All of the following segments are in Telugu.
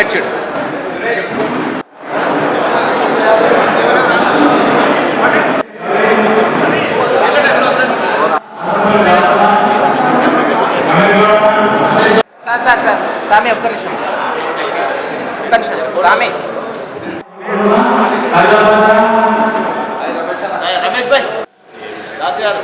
సామి ఇక్కడ చూడు సార్ సార్ సార్ సామి ఒక్క నిమిషం. ఒక్క నిమిషం. సామి. రమేష్ భాయ్ రాజు గారు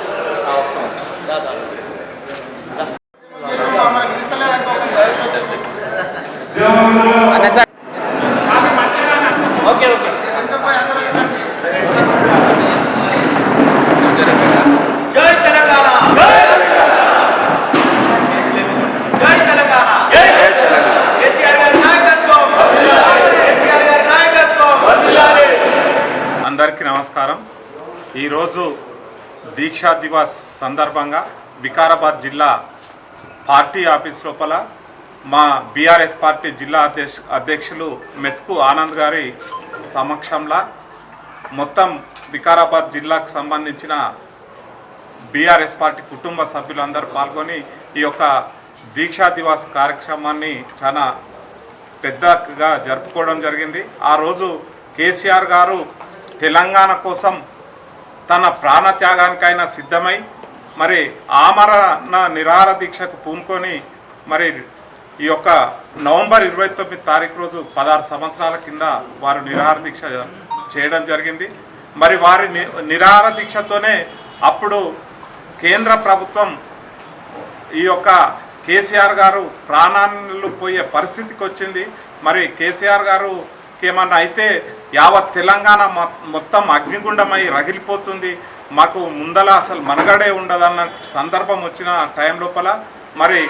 అన్న సార్ ఓకే ఓకే జై తెలంగాణ జై తెలంగాణ కేసీఆర్ గారి నాయకత్వం కేసీఆర్ గారి నాయకత్వం అందరికీ నమస్కారం ఈరోజు దీక్షా దివస్ సందర్భంగా వికారాబాద్ జిల్లా పార్టీ ఆఫీస్ లోపల మా బీఆర్ఎస్ పార్టీ జిల్లా అధ్యక్ష అధ్యక్షులు మెత్కు ఆనంద్ గారి సమక్షంలో మొత్తం వికారాబాద్ జిల్లాకు సంబంధించిన బీఆర్ఎస్ పార్టీ కుటుంబ సభ్యులందరూ పాల్గొని ఈ యొక్క దీక్షా దివాస్ కార్యక్రమాన్ని చాలా పెద్దగా జరుపుకోవడం జరిగింది. ఆ రోజు కేసీఆర్ గారు తెలంగాణ కోసం తన ప్రాణత్యాగానికైనా సిద్ధమై మరి ఆమరణ నిరాహార దీక్షకు పూనుకొని మరి ఈ యొక్క నవంబర్ ఇరవై తొమ్మిది తారీఖు రోజు పదహారు సంవత్సరాల కింద వారు నిరాహార దీక్ష చేయడం జరిగింది. మరి వారి ని- నిరాహార దీక్షతోనే అప్పుడు కేంద్ర ప్రభుత్వం ఈ యొక్క కేసీఆర్ గారు ప్రాణాలు పోయే పరిస్థితికి వచ్చింది. మరి కేసీఆర్ గారు ఏమన్నా అయితే యావత్ తెలంగాణ మొత్తం అగ్నిగుండమై రగిలిపోతుంది. మాకు ముందల అసలు మనగడే ఉండదన్న సందర్భం వచ్చిన టైం లోపల మరి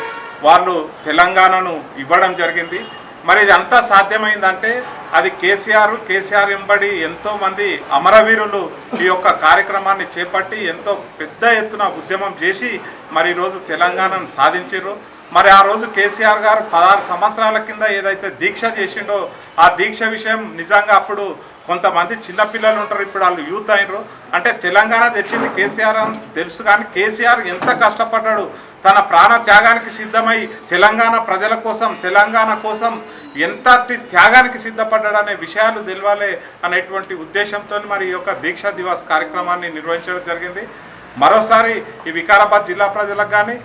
వాళ్ళు తెలంగాణను ఇవ్వడం జరిగింది. మరి ఇది అంతా సాధ్యమైందంటే అది కేసీఆర్ కేసీఆర్ ఎంబడి ఎంతోమంది అమరవీరులు ఈ యొక్క కార్యక్రమాన్ని చేపట్టి ఎంతో పెద్ద ఎత్తున ఉద్యమం చేసి మరి ఈరోజు తెలంగాణను సాధించారు మరి ఆ రోజు కేసీఆర్ గారు పదహారు సంవత్సరాల కింద ఏదైతే దీక్ష చేసిండో ఆ దీక్ష విషయం నిజంగా అప్పుడు కొంతమంది చిన్నపిల్లలు ఉంటారు ఇప్పుడు వాళ్ళు యూత్ అయినరు. అంటే తెలంగాణ తెచ్చింది కేసీఆర్ అని తెలుసు కానీ కేసీఆర్ ఎంత కష్టపడ్డాడు. తన ప్రాణ త్యాగానికి సిద్ధమై తెలంగాణ ప్రజల కోసం తెలంగాణ కోసం ఎంతటి త్యాగానికి సిద్ధపడ్డాడు అనే విషయాలు తెలవాలి అనేటువంటి ఉద్దేశంతో మరి ఈ యొక్క దీక్షా దివాస్ కార్యక్రమాన్ని నిర్వహించడం జరిగింది. మరోసారి ఈ వికారాబాద్ జిల్లా ప్రజలకు కానీ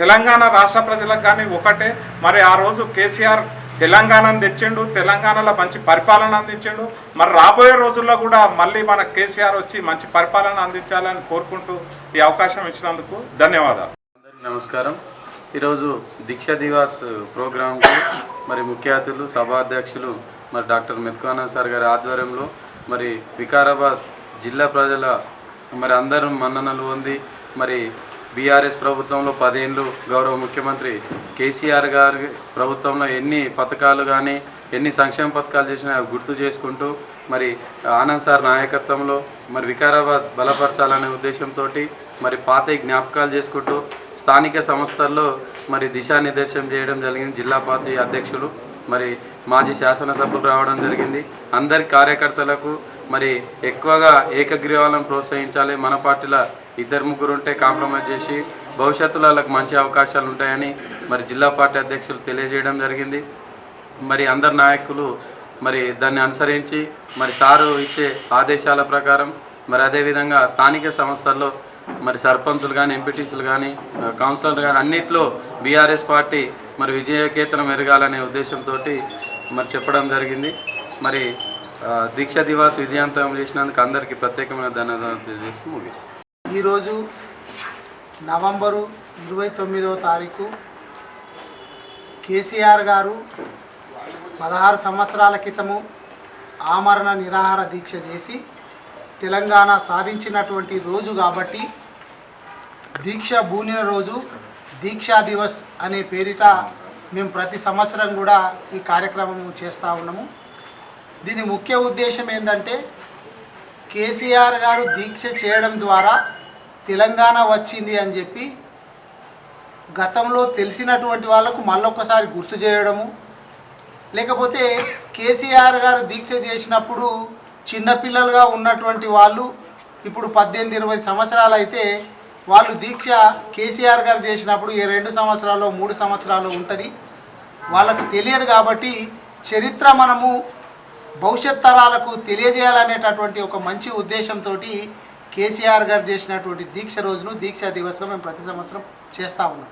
తెలంగాణ రాష్ట్ర ప్రజలకు కానీ ఒకటే. మరి ఆ రోజు కేసీఆర్ తెలంగాణను తెచ్చిండు తెలంగాణలో మంచి పరిపాలన అందించిండు. మరి రాబోయే రోజుల్లో కూడా మళ్ళీ మన కేసీఆర్ వచ్చి మంచి పరిపాలన అందించాలని కోరుకుంటూ ఈ అవకాశం ఇచ్చినందుకు ధన్యవాదాలు. అందరికీ నమస్కారం. ఈరోజు దీక్ష దివాస్ ప్రోగ్రాంకు మరి ముఖ్య అతిథులు సభాధ్యక్షులు మరి డాక్టర్ మెత్కానంద్ సార్ గారి ఆధ్వర్యంలో మరి వికారాబాద్ జిల్లా ప్రజల మరి అందరూ మన్ననలు పొంది మరి బీఆర్ఎస్ ప్రభుత్వంలో పదేళ్ళు గౌరవ ముఖ్యమంత్రి కేసీఆర్ గారి ప్రభుత్వంలో ఎన్ని పథకాలు కానీ ఎన్ని సంక్షేమ పథకాలు చేసినా గుర్తు చేసుకుంటూ మరి ఆనంద్ సార్ నాయకత్వంలో మరి వికారాబాద్ బలపరచాలనే ఉద్దేశంతో మరి పాత జ్ఞాపకాలు చేసుకుంటూ స్థానిక సంస్థల్లో మరి దిశానిర్దేశం చేయడం జరిగింది జిల్లా పార్టీ అధ్యక్షులు. మరి మాజీ శాసనసభ్యులు రావడం జరిగింది. అందరి కార్యకర్తలకు మరి ఎక్కువగా ఏకగ్రీవాలను ప్రోత్సహించాలి. మన పార్టీలో ఇద్దరు ముగ్గురు ఉంటే కాంప్రమైజ్ చేసి భవిష్యత్తులో వాళ్ళకి మంచి అవకాశాలు ఉంటాయని మరి జిల్లా పార్టీ అధ్యక్షులు తెలియజేయడం జరిగింది. మరి అందరు నాయకులు మరి దాన్ని అనుసరించి మరి సారు ఇచ్చే ఆదేశాల ప్రకారం మరి అదేవిధంగా స్థానిక సంస్థల్లో మరి సర్పంచులు కానీ ఎంపీటీసీలు కానీ కౌన్సిలర్లు కానీ అన్నిట్లో బీఆర్ఎస్ పార్టీ మరి విజయకేతనం ఎరగాలనే ఉద్దేశంతో మరి చెప్పడం జరిగింది. మరి దీక్ష దివాస్ విజయాంతం చేసినందుకు అందరికీ ప్రత్యేకమైన ధన్యవాదాలు తెలియజేస్తూ ముగిస్తాను ఈరోజు నవంబరు ఇరవై తొమ్మిదవ తారీఖు. కేసీఆర్ గారు పదహారు సంవత్సరాల క్రితము ఆమరణ నిరాహార దీక్ష చేసి తెలంగాణ సాధించినటువంటి రోజు కాబట్టి దీక్ష బూనిన రోజు దీక్షా దివస్ అనే పేరిట మేము ప్రతి సంవత్సరం కూడా ఈ కార్యక్రమం చేస్తూ ఉన్నాము. దీని ముఖ్య ఉద్దేశం ఏంటంటే కేసీఆర్ గారు దీక్ష చేయడం ద్వారా తెలంగాణ వచ్చింది అని చెప్పి గతంలో తెలిసినటువంటి వాళ్ళకు మళ్ళొక్కసారి గుర్తు చేయడము. లేకపోతే కేసీఆర్ గారు దీక్ష చేసినప్పుడు చిన్నపిల్లలుగా ఉన్నటువంటి వాళ్ళు ఇప్పుడు పద్దెనిమిది ఇరవై సంవత్సరాలు అయితే వాళ్ళు దీక్ష కేసీఆర్ గారు చేసినప్పుడు ఈ రెండు సంవత్సరాలు మూడు సంవత్సరాలు ఉంటుంది. వాళ్ళకు తెలియదు కాబట్టి చరిత్ర మనము భవిష్యత్ తరాలకు తెలియజేయాలనేటటువంటి ఒక మంచి ఉద్దేశంతో కేసీఆర్ గారు చేసినటువంటి దీక్ష రోజును దీక్షా దివస్గా మేము ప్రతి సంవత్సరం చేస్తూ ఉన్నాం.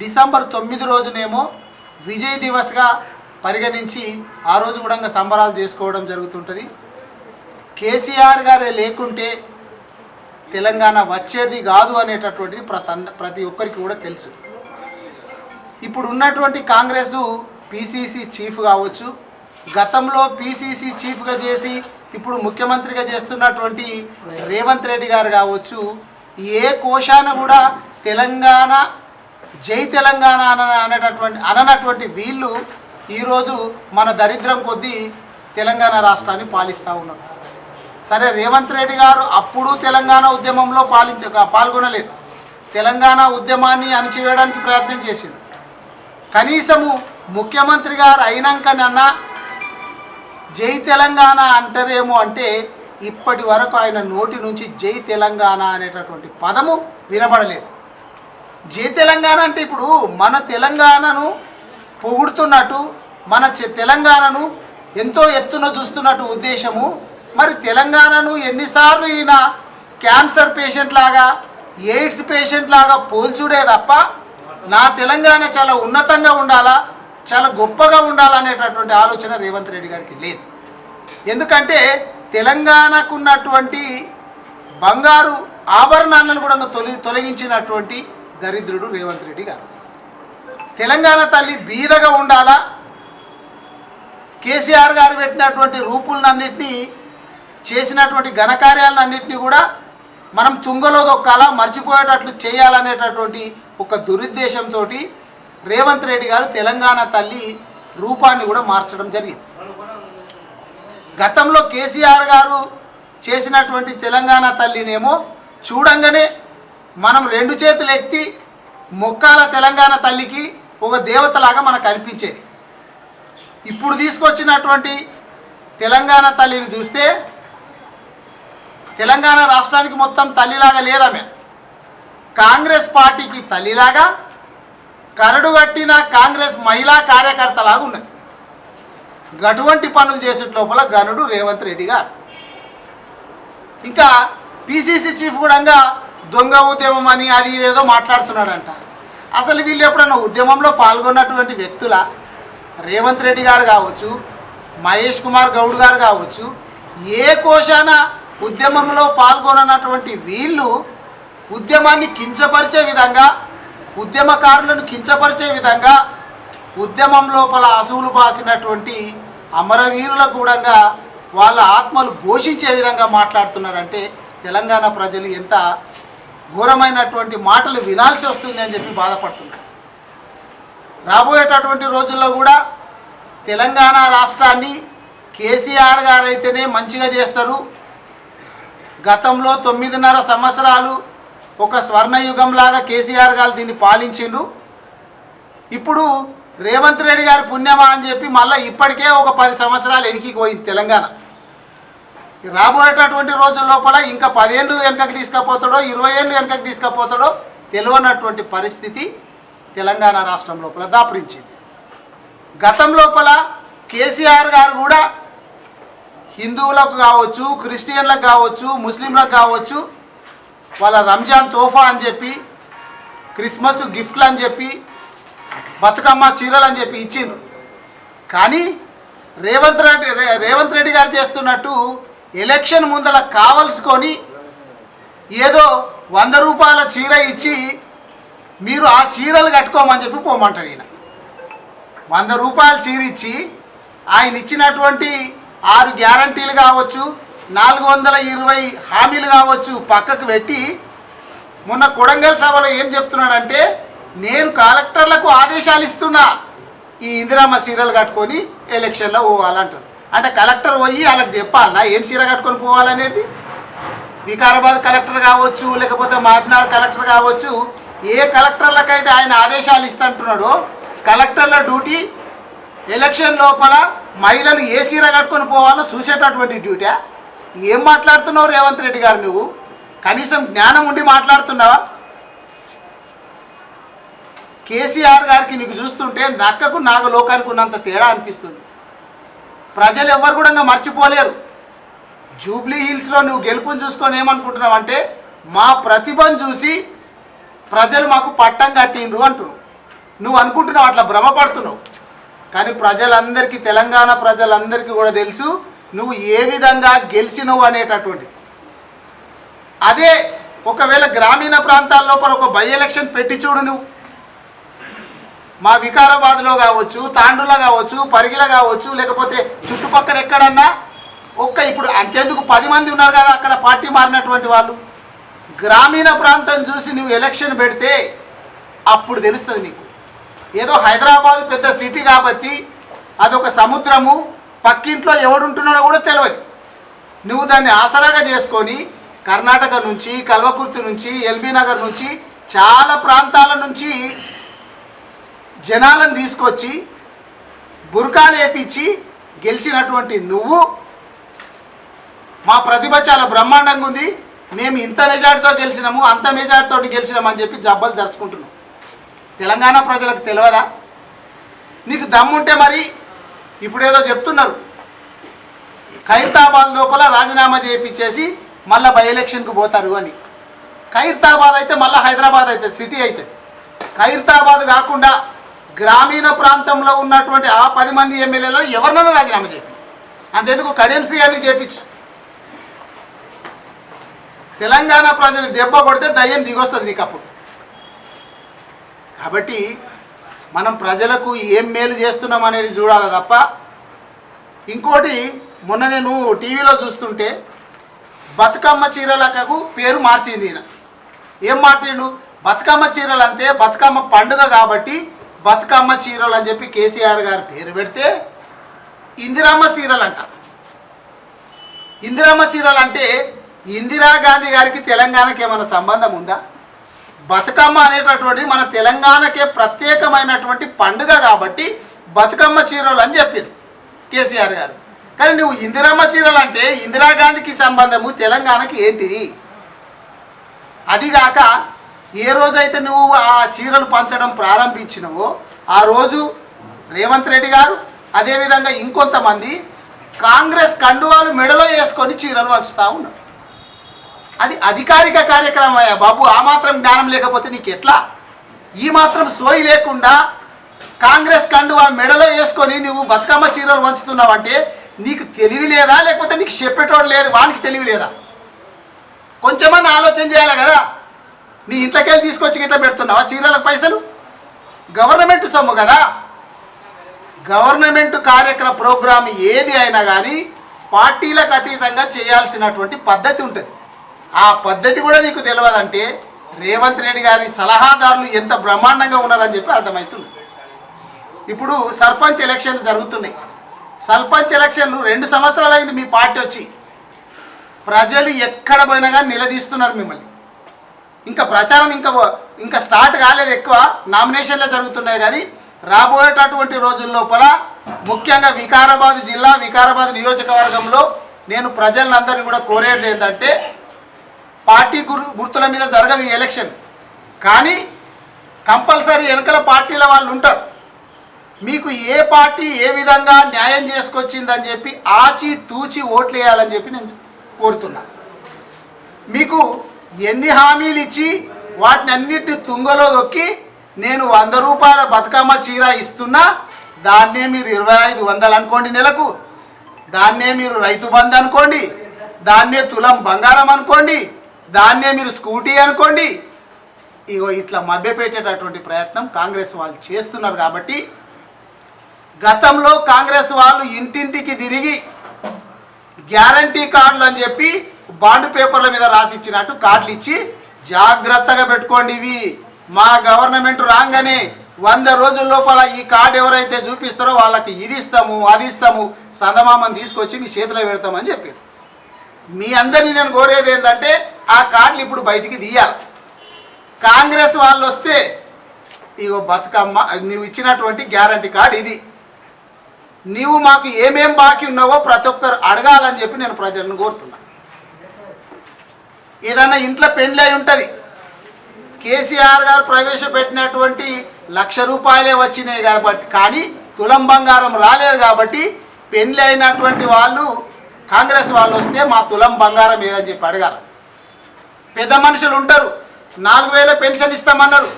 డిసెంబర్ తొమ్మిది రోజునేమో విజయ్ దివస్గా పరిగణించి ఆ రోజు కూడా సంబరాలు చేసుకోవడం జరుగుతుంటుంది. కేసీఆర్ గారే లేకుంటే తెలంగాణ వచ్చేది కాదు అనేటటువంటిది ప్రతి ప్రతి ఒక్కరికి కూడా తెలుసు. ఇప్పుడు ఉన్నటువంటి కాంగ్రెస్ పీసీసీ చీఫ్ కావచ్చు గతంలో పీసీసీ చీఫ్గా చేసి ఇప్పుడు ముఖ్యమంత్రిగా చేస్తున్నటువంటి రేవంత్ రెడ్డి గారు కావచ్చు ఏ కోశాన కూడా తెలంగాణ జై తెలంగాణ అన అనేటటువంటి అననటువంటి వీళ్ళు ఈరోజు మన దరిద్రం కొద్దీ తెలంగాణ రాష్ట్రాన్ని పాలిస్తూ ఉన్నారు. సరే రేవంత్ రెడ్డి గారు అప్పుడు తెలంగాణ ఉద్యమంలో పాలించ పాల్గొనలేదు. తెలంగాణ ఉద్యమాన్ని అణిచివేయడానికి ప్రయత్నం చేసింది కనీసము ముఖ్యమంత్రి గారు అయినాకనన్నా జై తెలంగాణ అంటారేమో అంటే ఇప్పటి వరకు ఆయన నోటి నుంచి జై తెలంగాణ అనేటటువంటి పదము వినబడలేదు. జై తెలంగాణ అంటే ఇప్పుడు మన తెలంగాణను పొగుడుతున్నట్టు మన తెలంగాణను ఎంతో ఎత్తున చూస్తున్నట్టు ఉద్దేశము. మరి తెలంగాణను ఎన్నిసార్లు ఈయన క్యాన్సర్ పేషెంట్ లాగా ఎయిడ్స్ పేషెంట్ లాగా పోల్చుడే తప్ప నా తెలంగాణ చాలా ఉన్నతంగా ఉండాలా? చాలా గొప్పగా ఉండాలనేటటువంటి ఆలోచన రేవంత్ రెడ్డి గారికి లేదు. ఎందుకంటే తెలంగాణకు ఉన్నటువంటి బంగారు ఆభరణాలను కూడా తొలి తొలగించినటువంటి దరిద్రుడు రేవంత్ రెడ్డి గారు. తెలంగాణ తల్లి బీదగా ఉండాలా? కేసీఆర్ గారు పెట్టినటువంటి రూపులన్నింటినీ చేసినటువంటి ఘనకార్యాలన్నింటినీ కూడా మనం తుంగలో దొక్కాలా? మర్చిపోయేటట్లు చేయాలనేటటువంటి ఒక దురుద్దేశంతో రేవంత్ రెడ్డి గారు తెలంగాణ తల్లి రూపాన్ని కూడా మార్చడం జరిగింది. గతంలో కేసీఆర్ గారు చేసినటువంటి తెలంగాణ తల్లినేమో చూడంగానే మనం రెండు చేతులు ఎత్తి మొక్కాల తెలంగాణ తల్లికి ఒక దేవతలాగా మనకు అనిపించేది. ఇప్పుడు తీసుకొచ్చినటువంటి తెలంగాణ తల్లిని చూస్తే తెలంగాణ రాష్ట్రానికి మొత్తం తల్లిలాగా లేదామె. కాంగ్రెస్ పార్టీకి తల్లిలాగా కరడు కట్టిన కాంగ్రెస్ మహిళా కార్యకర్తలాగా ఉన్నది అటువంటి పనులు చేసే లోపల గనుడు రేవంత్ రెడ్డి గారు. ఇంకా పిసిసి చీఫ్ కూడా దొంగ ఉద్యమం అని అది ఏదో మాట్లాడుతున్నాడంట. అసలు వీళ్ళు ఎప్పుడన్నా ఉద్యమంలో పాల్గొన్నటువంటి వ్యక్తుల రేవంత్ రెడ్డి గారు కావచ్చు మహేష్ కుమార్ గౌడ్ గారు కావచ్చు ఏ కోశాన ఉద్యమంలో పాల్గొననటువంటి వీళ్ళు ఉద్యమాన్ని కించపరిచే విధంగా ఉద్యమకారులను కించపరిచే విధంగా ఉద్యమం లోపల అసువులు బాసినటువంటి అమరవీరుల కూడా వాళ్ళ ఆత్మలు ఘోషించే విధంగా మాట్లాడుతున్నారంటే తెలంగాణ ప్రజలు ఎంత ఘోరమైనటువంటి మాటలు వినాల్సి వస్తుంది అని చెప్పి బాధపడుతున్నారు. రాబోయేటటువంటి రోజుల్లో కూడా తెలంగాణ రాష్ట్రాన్ని కేసీఆర్ గారు అయితేనే మంచిగా చేస్తారు. గతంలో తొమ్మిదిన్నర సంవత్సరాలు ఒక స్వర్ణయుగంలాగా కేసీఆర్ గారు దీన్ని పాలించిండ్రు. ఇప్పుడు రేవంత్ రెడ్డి గారి పుణ్యమా అని చెప్పి మళ్ళీ ఇప్పటికే ఒక పది సంవత్సరాలు వెనక్కి పోయింది తెలంగాణ. రాబోయేటటువంటి రోజుల లోపల ఇంకా పదేళ్ళు వెనకకి తీసుకపోతాడో ఇరవై ఏళ్ళు వెనకకి తీసుకపోతాడో తెలియనటువంటి పరిస్థితి తెలంగాణ రాష్ట్రం లోపల దాపురించింది. గతం లోపల కేసీఆర్ గారు కూడా హిందువులకు కావచ్చు క్రిస్టియన్లకు కావచ్చు ముస్లింలకు కావచ్చు వాళ్ళ రంజాన్ తోఫా అని చెప్పి క్రిస్మస్ గిఫ్ట్లు అని చెప్పి బతుకమ్మ చీరలు అని చెప్పి ఇచ్చిండ్రు. కానీ రేవంత్ రెడ్డి రేవంత్ రెడ్డి గారు చేస్తున్నట్టు ఎలక్షన్ ముందర కావలసుకొని ఏదో వంద రూపాయల చీర ఇచ్చి మీరు ఆ చీరలు కట్టుకోమని చెప్పి పోమంటాడు ఈయన. వంద రూపాయల చీర ఇచ్చి ఆయన ఇచ్చినటువంటి ఆరు గ్యారంటీలు కావచ్చు నాలుగు వందల ఇరవై హామీలు కావచ్చు పక్కకు పెట్టి మొన్న కొడంగల్ సభలో ఏం చెప్తున్నాడంటే నేను కలెక్టర్లకు ఆదేశాలు ఇస్తున్నా. ఈ ఇందిరామ్మ సీరియల్ కట్టుకొని ఎలక్షన్లో పోవాలంటారు. అంటే కలెక్టర్ పోయి వాళ్ళకి చెప్పాలన్నా ఏం చీర కట్టుకొని పోవాలనేది? వికారాబాద్ కలెక్టర్ కావచ్చు లేకపోతే మాబ్నార్ కలెక్టర్ కావచ్చు ఏ కలెక్టర్లకైతే ఆయన ఆదేశాలు ఇస్తుంటున్నాడో కలెక్టర్ల డ్యూటీ ఎలక్షన్ లోపల మహిళలు ఏ సీర కట్టుకొని పోవాలో చూసేటటువంటి డ్యూటీ ఏం మాట్లాడుతున్నావు రేవంత్ రెడ్డి గారు నువ్వు? కనీసం జ్ఞానం ఉండి మాట్లాడుతున్నావా? కేసీఆర్ గారికి నీకు చూస్తుంటే నక్కకు నాగలోకానికి ఉన్నంత తేడా అనిపిస్తుంది. ప్రజలు ఎవ్వరు కూడా ఇంకా మర్చిపోలేరు. జూబ్లీ హిల్స్లో నువ్వు గెలుపుని చూసుకొని ఏమనుకుంటున్నావు అంటే మా ప్రతిభను చూసి ప్రజలు మాకు పట్టం కట్టిండ్రు అంటున్నావు. నువ్వు అనుకుంటున్నావు అట్లా భ్రమపడుతున్నావు. కానీ ప్రజలందరికీ తెలంగాణ ప్రజలందరికీ కూడా తెలుసు నువ్వు ఏ విధంగా గెలిచినవు అనేటటువంటిది. అదే ఒకవేళ గ్రామీణ ప్రాంతాల్లో ఒక బై ఎలక్షన్ పెట్టి చూడు నువ్వు. మా వికారాబాద్లో కావచ్చు తాండూలో కావచ్చు పరిగిలో కావచ్చు లేకపోతే చుట్టుపక్కల ఎక్కడన్నా ఒక్క ఇప్పుడు అంతేందుకు పది మంది ఉన్నారు కదా అక్కడ పార్టీ మారినటువంటి వాళ్ళు. గ్రామీణ ప్రాంతం చూసి నువ్వు ఎలక్షన్ పెడితే అప్పుడు తెలుస్తుంది నీకు. ఏదో హైదరాబాద్ పెద్ద సిటీ కాబట్టి అదొక సముద్రము పక్కింట్లో ఎవడుంటున్నాడో కూడా తెలియదు నువ్వు దాన్ని ఆసరాగా చేసుకొని కర్ణాటక నుంచి కల్వకుర్తి నుంచి ఎల్బీ నగర్ నుంచి చాలా ప్రాంతాల నుంచి జనాలను తీసుకొచ్చి బురకాలు వేపించి గెలిచినటువంటి నువ్వు మా ప్రతిభ చాలా బ్రహ్మాండంగా ఉంది. మేము ఇంత మెజార్టీతో గెలిచినాము అంత మెజార్టీతో గెలిచినాము అని చెప్పి జబ్బలు జరుచుకుంటున్నాం. తెలంగాణ ప్రజలకు తెలియదా నీకు దమ్ముంటే మరి ఇప్పుడేదో చెప్తున్నారు. ఖైరతాబాద్ లోపల రాజీనామా చేయించేసి మళ్ళీ బై ఎలక్షన్కి పోతారు అని. ఖైరతాబాద్ అయితే మళ్ళీ హైదరాబాద్ అవుతుంది సిటీ అవుతుంది. ఖైరతాబాద్ కాకుండా గ్రామీణ ప్రాంతంలో ఉన్నటువంటి ఆ పది మంది ఎమ్మెల్యేలను ఎవరినైనా రాజీనామా చేయి అంతెందుకు కడియం శ్రీ గారిని చేపించు. తెలంగాణ ప్రజలు దెబ్బ కొడితే దయ్యం దిగొస్తుంది నీకు అప్పుడు కాబట్టి మనం ప్రజలకు ఏం మేలు చేస్తున్నాం అనేది చూడాలి తప్ప ఇంకోటి మొన్న నేను టీవీలో చూస్తుంటే బతుకమ్మ చీరలకు పేరు మార్చింది ఈయన. ఏం మార్చిండు బతుకమ్మ చీరలు అంతే బతుకమ్మ పండుగ కాబట్టి బతుకమ్మ చీరలు అని చెప్పి కేసీఆర్ గారు పేరు పెడితే ఇందిరమ్మ చీరలు అంట ఇందిరమ్మ చీరలు అంటే ఇందిరాగాంధీ గారికి తెలంగాణకి ఏమైనా సంబంధం ఉందా? బతుకమ్మ అనేటటువంటిది మన తెలంగాణకే ప్రత్యేకమైనటువంటి పండుగ కాబట్టి బతుకమ్మ చీరలు అని చెప్పారు కేసీఆర్ గారు. కానీ నువ్వు ఇందిరమ్మ చీరలు అంటే ఇందిరాగాంధీకి సంబంధము తెలంగాణకి ఏంటిది? అదిగాక ఏ రోజైతే నువ్వు ఆ చీరలు పంచడం ప్రారంభించినవో ఆ రోజు రేవంత్ రెడ్డి గారు అదేవిధంగా ఇంకొంతమంది కాంగ్రెస్ కండువాలు మెడలో వేసుకొని చీరలు పంచుతూ ఉన్నారు. అది అధికారిక కార్యక్రమం బాబు ఆ మాత్రం జ్ఞానం లేకపోతే నీకు ఎట్లా ఈ మాత్రం సోయి లేకుండా కాంగ్రెస్ కండువా మెడలో వేసుకొని నువ్వు బతుకమ్మ చీరలు వంచుతున్నావు అంటే నీకు తెలివి లేదా? లేకపోతే నీకు చెప్పేటోడు లేదు వానికి తెలివి లేదా? కొంచెమన్నా ఆలోచన చేయాలి కదా. నీ ఇంట్లోకి వెళ్ళి తీసుకొచ్చి ఇట్లా పెడుతున్నావా చీరలకు పైసలు? గవర్నమెంట్ సొమ్ము కదా. గవర్నమెంట్ కార్యక్రమ ప్రోగ్రామ్ ఏది అయినా కానీ పార్టీలకు అతీతంగా చేయాల్సినటువంటి పద్ధతి ఉంటుంది. ఆ పద్ధతి కూడా నీకు తెలియదంటే రేవంత్ రెడ్డి గారి సలహాదారులు ఎంత బ్రహ్మాండంగా ఉన్నారని చెప్పి అర్థమవుతుంది. ఇప్పుడు సర్పంచ్ ఎలక్షన్లు జరుగుతున్నాయి. సర్పంచ్ ఎలక్షన్లు రెండు సంవత్సరాలు అయింది మీ పార్టీ వచ్చి. ప్రజలు ఎక్కడ పోయినా కానీ నిలదీస్తున్నారు మిమ్మల్ని. ఇంకా ప్రచారం ఇంకా ఇంకా స్టార్ట్ కాలేదు ఎక్కువ. నామినేషన్లే జరుగుతున్నాయి కానీ రాబోయేటటువంటి రోజుల లోపల ముఖ్యంగా వికారాబాద్ జిల్లా వికారాబాద్ నియోజకవర్గంలో నేను ప్రజలందరినీ కూడా కోరేది ఏంటంటే పార్టీ గురు గుర్తుల మీద జరగవు ఈ ఎలక్షన్. కానీ కంపల్సరీ వెనకల పార్టీల వాళ్ళు ఉంటారు. మీకు ఏ పార్టీ ఏ విధంగా న్యాయం చేసుకొచ్చిందని చెప్పి ఆచి తూచి ఓట్లు వేయాలని చెప్పి నేను కోరుతున్నా. మీకు ఎన్ని హామీలు ఇచ్చి వాటిని అన్నిటి తుంగలో దొక్కి నేను వంద రూపాయల బతుకమ్మ చీర ఇస్తున్నా దాన్నే మీరు ఇరవై ఐదు వందలు అనుకోండి నెలకు దాన్నే మీరు రైతు బంధు అనుకోండి దాన్నే తులం బంగారం అనుకోండి దాన్నే మీరు స్కూటీ అనుకోండి. ఇగో ఇట్లా మభ్యపెట్టేటటువంటి ప్రయత్నం కాంగ్రెస్ వాళ్ళు చేస్తున్నారు కాబట్టి గతంలో కాంగ్రెస్ వాళ్ళు ఇంటింటికి తిరిగి గ్యారంటీ కార్డులు అని చెప్పి బాండ్ పేపర్ల మీద రాసిచ్చినట్టు కార్డులు ఇచ్చి జాగ్రత్తగా పెట్టుకోండి ఇవి. మా గవర్నమెంట్ రాగానే వంద రోజుల లోపల ఈ కార్డు ఎవరైతే చూపిస్తారో వాళ్ళకి ఇది ఇస్తాము అది ఇస్తాము సందమామని తీసుకొచ్చి మీ చేతిలో పెడతామని చెప్పారు. మీ అందరినీ నేను కోరేది ఏంటంటే ఆ కార్డులు ఇప్పుడు బయటికి తీయాలి. కాంగ్రెస్ వాళ్ళు వస్తే ఇగో బతుకమ్మ నువ్వు ఇచ్చినటువంటి గ్యారంటీ కార్డు ఇది. నీవు మాకు ఏమేం బాకీ ఉన్నావో ప్రతి ఒక్కరు అడగాలని చెప్పి నేను ప్రజలను కోరుతున్నా. ఏదన్నా ఇంట్లో పెండ్లి అయి ఉంటుంది. కేసీఆర్ గారు ప్రవేశపెట్టినటువంటి లక్ష రూపాయలే వచ్చినాయి కాబట్టి కానీ తులం బంగారం రాలేదు కాబట్టి పెండ్లి అయినటువంటి వాళ్ళు కాంగ్రెస్ వాళ్ళు వస్తే మా తులం బంగారం ఏదని చెప్పి అడగాలి. పెద్ద మనుషులు ఉంటారు. నాలుగు వేల పెన్షన్ ఇస్తామన్నారు.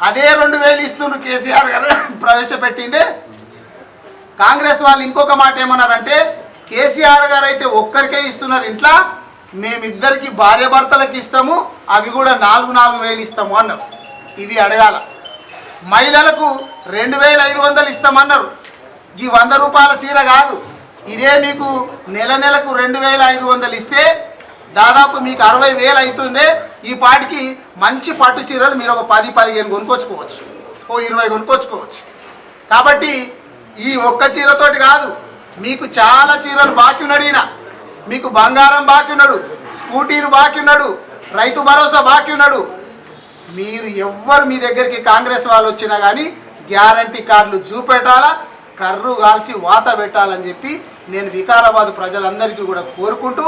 అదే రెండు వేలు ఇస్తుండ్రు కేసీఆర్ గారు ప్రవేశపెట్టిందే. కాంగ్రెస్ వాళ్ళు ఇంకొక మాట ఏమన్నారంటే కేసీఆర్ గారు అయితే ఒక్కరికే ఇస్తున్నారు ఇంట్లో మేమిద్దరికి భార్య భర్తలకు ఇస్తాము అవి కూడా నాలుగు నాలుగు వేలు ఇస్తాము అన్నారు. ఇవి అడగాల. మహిళలకు రెండు వేల ఐదు వందలు ఇస్తామన్నారు. ఈ వంద రూపాయల చీర కాదు. ఇదే మీకు నెల నెలకు రెండు వేల ఐదు వందలు ఇస్తే దాదాపు మీకు అరవై వేలు అవుతుండే ఈ పాటికి మంచి పట్టు చీరలు మీరు ఒక పది పదిహేను కొనుక్కొచ్చుకోవచ్చు. ఓ ఇరవై కొనుక్కొచ్చుకోవచ్చు. కాబట్టి ఈ ఒక్క చీరతోటి కాదు మీకు చాలా చీరలు బాకీ ఉన్నాడు ఈయన. మీకు బంగారం బాకీ ఉన్నాడు స్కూటీలు బాకీ ఉన్నాడు రైతు భరోసా బాకీ ఉన్నాడు. మీరు ఎవ్వరు మీ దగ్గరికి కాంగ్రెస్ వాళ్ళు వచ్చినా కానీ గ్యారంటీ కార్డులు చూపెట్టాలా కర్రు కాల్చి వాత పెట్టాలని చెప్పి నేను వికారాబాద్ ప్రజలందరికీ కూడా కోరుకుంటూ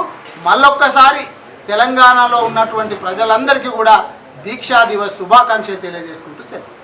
మళ్ళొక్కసారి తెలంగాణలో ఉన్నటువంటి ప్రజలందరికీ కూడా దీక్షా దివస్ శుభాకాంక్షలు తెలియజేసుకుంటూ సెలవు.